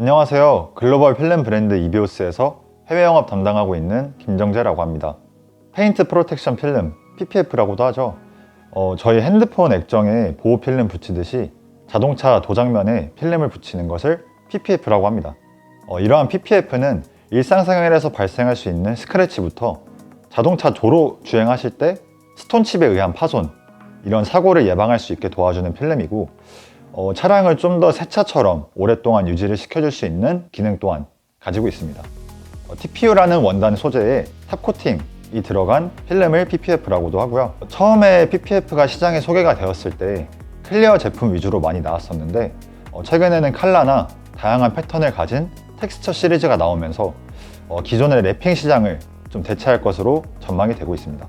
안녕하세요. 글로벌 필름 브랜드 이비오스에서 해외 영업 담당하고 있는 김정재라고 합니다. 페인트 프로텍션 필름, PPF라고도 하죠. 어, 저희 핸드폰 액정에 보호 필름 붙이듯이 자동차 도장면에 필름을 붙이는 것을 PPF라고 합니다. 어, 이러한 PPF는 일상생활에서 발생할 수 있는 스크래치부터 자동차 도로 주행하실 때 스톤칩에 의한 파손, 이런 사고를 예방할 수 있게 도와주는 필름이고 어, 차량을 좀 더 새 차처럼 오랫동안 유지를 시켜줄 수 있는 기능 또한 가지고 있습니다. 어, TPU라는 원단 소재에 탑코팅 이 들어간 필름을 PPF라고도 하고요. 처음에 PPF가 시장에 소개가 되었을 때 클리어 제품 위주로 많이 나왔었는데 어, 최근에는 칼라나 다양한 패턴을 가진 텍스처 시리즈가 나오면서 어, 기존의 랩핑 시장을 좀 대체할 것으로 전망이 되고 있습니다.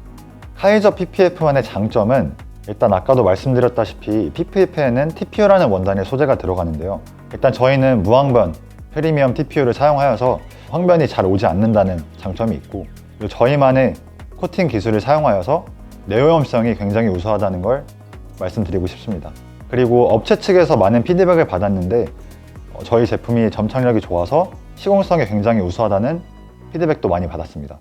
카이저 PPF만의 장점은 일단 아까도 말씀드렸다시피 PPF에는 TPU라는 원단의 소재가 들어가는데요. 일단 저희는 무항변 프리미엄 TPU를 사용하여서 황변이 잘 오지 않는다는 장점이 있고 저희만의 코팅 기술을 사용하여서 내오염성이 굉장히 우수하다는 걸 말씀드리고 싶습니다. 그리고 업체 측에서 많은 피드백을 받았는데 어, 저희 제품이 점착력이 좋아서 시공성이 굉장히 우수하다는 피드백도 많이 받았습니다.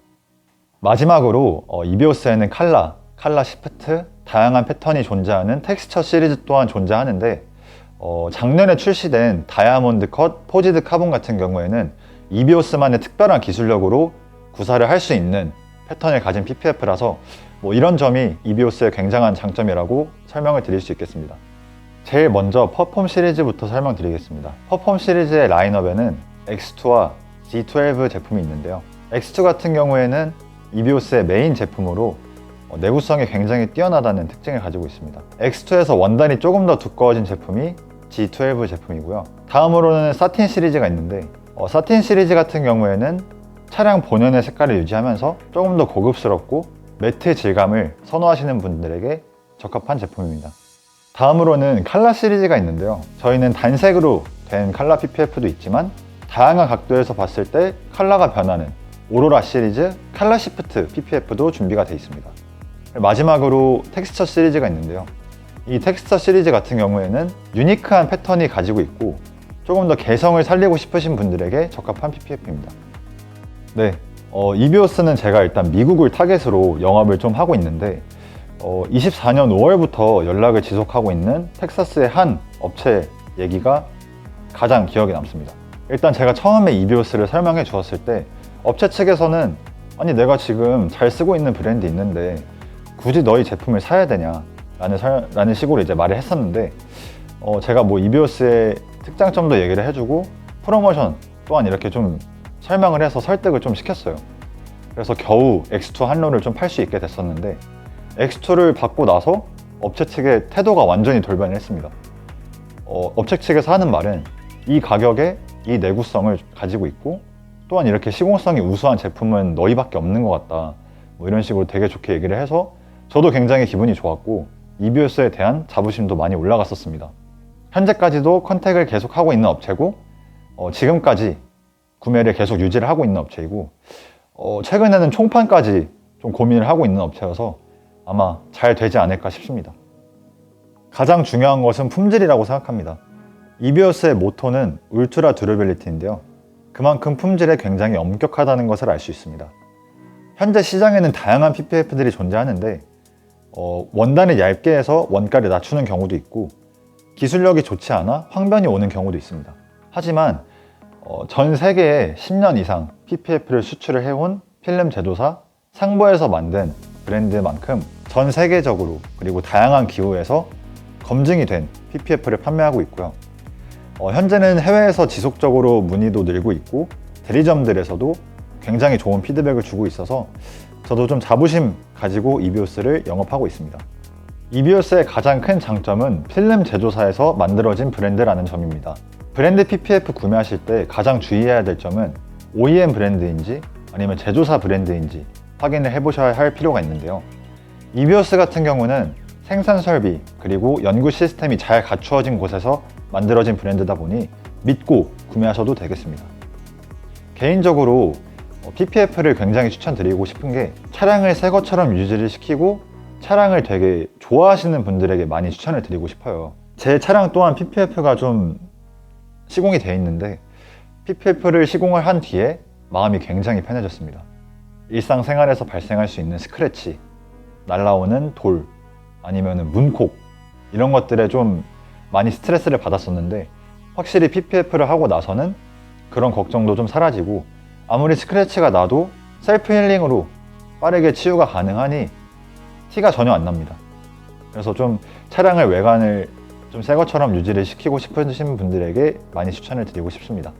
마지막으로 어, 이비오스에는 칼라, 칼라 시프트, 다양한 패턴이 존재하는 텍스처 시리즈 또한 존재하는데 어, 작년에 출시된 다이아몬드 컷, 포지드 카본 같은 경우에는 이비오스만의 특별한 기술력으로 구사를 할 수 있는 패턴을 가진 PPF라서 뭐 이런 점이 이비오스의 굉장한 장점이라고 설명을 드릴 수 있겠습니다. 제일 먼저 퍼폼 시리즈부터 설명드리겠습니다. 퍼폼 시리즈의 라인업에는 X2와 G12 제품이 있는데요. X2 같은 경우에는 이비오스의 메인 제품으로 어, 내구성이 굉장히 뛰어나다는 특징을 가지고 있습니다. X2에서 원단이 조금 더 두꺼워진 제품이 G12 제품이고요. 다음으로는 사틴 시리즈가 있는데 어, 사틴 시리즈 같은 경우에는 차량 본연의 색깔을 유지하면서 조금 더 고급스럽고 매트 질감을 선호하시는 분들에게 적합한 제품입니다. 다음으로는 칼라 시리즈가 있는데요. 저희는 단색으로 된 칼라 PPF도 있지만 다양한 각도에서 봤을 때 칼라가 변하는 오로라 시리즈 칼라 시프트 PPF도 준비가 되어 있습니다. 마지막으로 텍스처 시리즈가 있는데요. 이 텍스처 시리즈 같은 경우에는 유니크한 패턴이 가지고 있고 조금 더 개성을 살리고 싶으신 분들에게 적합한 PPF입니다. 네, 어, 이비오스는 제가 일단 미국을 타겟으로 영업을 좀 하고 있는데 어, 24년 5월부터 연락을 지속하고 있는 텍사스의 한 업체 얘기가 가장 기억에 남습니다. 일단 제가 처음에 이비오스를 설명해 주었을 때 업체 측에서는 아니 내가 지금 잘 쓰고 있는 브랜드 있는데 굳이 너희 제품을 사야 되냐 라는, 설- 라는 식으로 이제 말을 했었는데 어, 제가 뭐 이비오스의 특장점도 얘기를 해주고 프로모션 또한 이렇게 좀 설명을 해서 설득을 좀 시켰어요. 그래서 겨우 X2 한로를 좀 팔 수 있게 됐었는데 X2를 받고 나서 업체 측의 태도가 완전히 돌변을 했습니다. 어, 업체 측에서 하는 말은 이 가격에 이 내구성을 가지고 있고 또한 이렇게 시공성이 우수한 제품은 너희밖에 없는 것 같다. 뭐 이런 식으로 되게 좋게 얘기를 해서 저도 굉장히 기분이 좋았고 이비오스에 대한 자부심도 많이 올라갔었습니다. 현재까지도 컨택을 계속하고 있는 업체고 어, 지금까지 구매를 계속 유지를 하고 있는 업체이고 어, 최근에는 총판까지 좀 고민을 하고 있는 업체여서 아마 잘 되지 않을까 싶습니다. 가장 중요한 것은 품질이라고 생각합니다. 이비오스의 모토는 울트라 듀러빌리티인데요. 그만큼 품질에 굉장히 엄격하다는 것을 알 수 있습니다. 현재 시장에는 다양한 PPF들이 존재하는데 어, 원단을 얇게 해서 원가를 낮추는 경우도 있고 기술력이 좋지 않아 황변이 오는 경우도 있습니다. 하지만 어, 전 세계에 10년 이상 PPF를 수출을 해온 필름 제조사 상보에서 만든 브랜드만큼 전 세계적으로 그리고 다양한 기후에서 검증이 된 PPF를 판매하고 있고요. 어, 현재는 해외에서 지속적으로 문의도 늘고 있고 대리점들에서도 굉장히 좋은 피드백을 주고 있어서 저도 좀 자부심 가지고 이비오스를 영업하고 있습니다. 이비오스의 가장 큰 장점은 필름 제조사에서 만들어진 브랜드라는 점입니다. 브랜드 PPF 구매하실 때 가장 주의해야 될 점은 OEM 브랜드인지 아니면 제조사 브랜드인지 확인을 해보셔야 할 필요가 있는데요. 이비오스 같은 경우는 생산 설비 그리고 연구 시스템이 잘 갖추어진 곳에서 만들어진 브랜드다 보니 믿고 구매하셔도 되겠습니다. 개인적으로 PPF를 굉장히 추천드리고 싶은 게 차량을 새 것처럼 유지를 시키고 차량을 되게 좋아하시는 분들에게 많이 추천을 드리고 싶어요. 제 차량 또한 PPF가 좀 시공이 돼 있는데 PPF를 시공을 한 뒤에 마음이 굉장히 편해졌습니다. 일상생활에서 발생할 수 있는 스크래치, 날라오는 돌, 아니면 문콕 이런 것들에 좀 많이 스트레스를 받았었는데 확실히 PPF를 하고 나서는 그런 걱정도 좀 사라지고 아무리 스크래치가 나도 셀프 힐링으로 빠르게 치유가 가능하니 티가 전혀 안 납니다. 그래서 좀 차량을 외관을 좀 새 것처럼 유지를 시키고 싶으신 분들에게 많이 추천을 드리고 싶습니다.